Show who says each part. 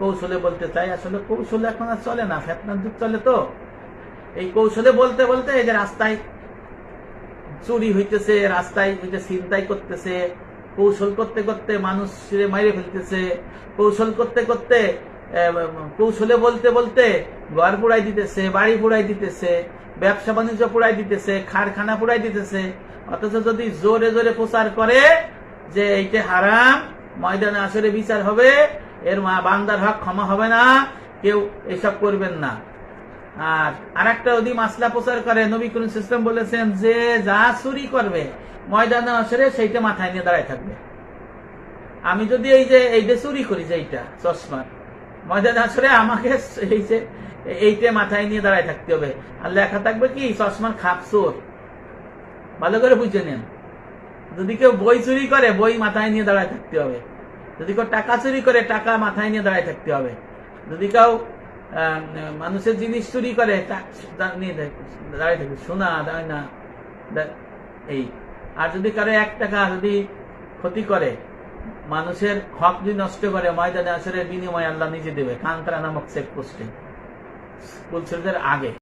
Speaker 1: কৌশলে বলতে চাই, আসলে কৌশলে এখন আর চলে না, ফেতনার যুগ চলে তো। এই কৌশলে বলতে বলতে এই যে রাস্তায় চুরি হইতেছে, রাস্তায় ওই যে ছিনতাই করতেছে, কৌশল করতে করতে মানুষ মাইরে ফেলতেছে, কৌশল করতে করতে কৌশলে বলতে বলতে ঘর পুড়াই দিতেছে, বাড়ি পুড়াই দিতেছে, ব্যবসা বাণিজ্য পুড়াই দিতেছে কারখানা পুড়াই দিতেছে। অথচ যদি জোরে জোরে প্রচার করে যে এইটা হারাম, ময়দানে আসরে বিচার হবে এর মা বান্দার হক ক্ষমা হবে না, কেউ এসব করবেন না। আর আরেকটা যদি মাসলা প্রচার করে, নবী করিম সিস্টেম বলেছেন, যে যা চুরি করবে, ময়দানে আসরে সেইটা মাথায় নিয়ে দাঁড়ায় থাকবে। আমি যদি এই যে এইটা চুরি করি যে এইটা, চশমা, ময়দানে আসরে আমাকে এই যে, এইটা মাথায় নিয়ে দাঁড়ায় থাকতে হবে। আর লেখা থাকবে কি, চশমার খাপ চোর। ভালো করে বুঝে নেন। যদি কেউ বই চুরি করে, বই মাথায় নিয়ে দাঁড়ায় থাকতে হবে। যদি কেউ টাকা চুরি করে, টাকা মাথায় নিয়ে দাঁড়ায় থাকতে হবে। যদি কেউ মানুষের জিনিস চুরি করে থাক- থাকবে। সোনা দাঁড়ায় না এই। আর যদি কারও এক টাকা যদি ক্ষতি করে, মানুষের হক যদি নষ্ট করে, ময়দানে আসরে বিনিময় আল্লাহ নিজে দেবে। কান্তরা নামক চেক পোস্টে স্কুল আগে।